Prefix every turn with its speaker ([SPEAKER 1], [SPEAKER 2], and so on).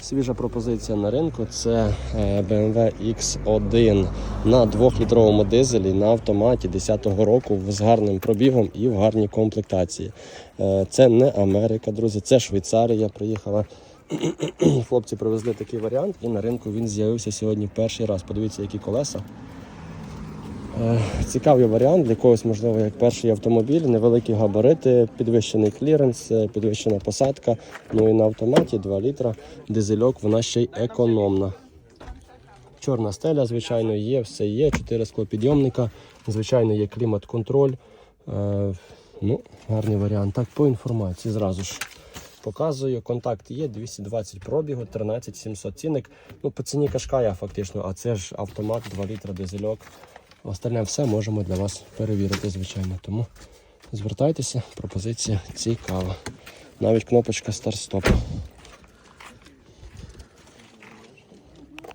[SPEAKER 1] Свіжа пропозиція на ринку це е, BMW X1 на 2-літровому дизелі на автоматі 10-го року з гарним пробігом і в гарній комплектації. Е, Це не Америка, друзі, це Швейцарія. Приїхала. Хлопці привезли такий варіант, і на ринку він з'явився сьогодні перший раз. Подивіться, які колеса. Е, Цікавий варіант для когось, можливо, як перший автомобіль, невеликі габарити, підвищений кліренс, е, підвищена посадка. Ну і на автоматі 2 літра дизельок, вона ще й економна. Чорна стеля, звичайно, є, все є, 4 склопідйомника, звичайно, є клімат-контроль. Е, ну, гарний варіант. Так, по інформації зразу ж. Показую, контакт є, 220 пробігу, 13 700 цінник. Ну, по ціні кашкая фактично, а це ж автомат, 2 літра дизельок. Остальне все можемо для вас перевірити, звичайно. Тому звертайтеся, пропозиція цікава. Навіть кнопочка старт-стоп.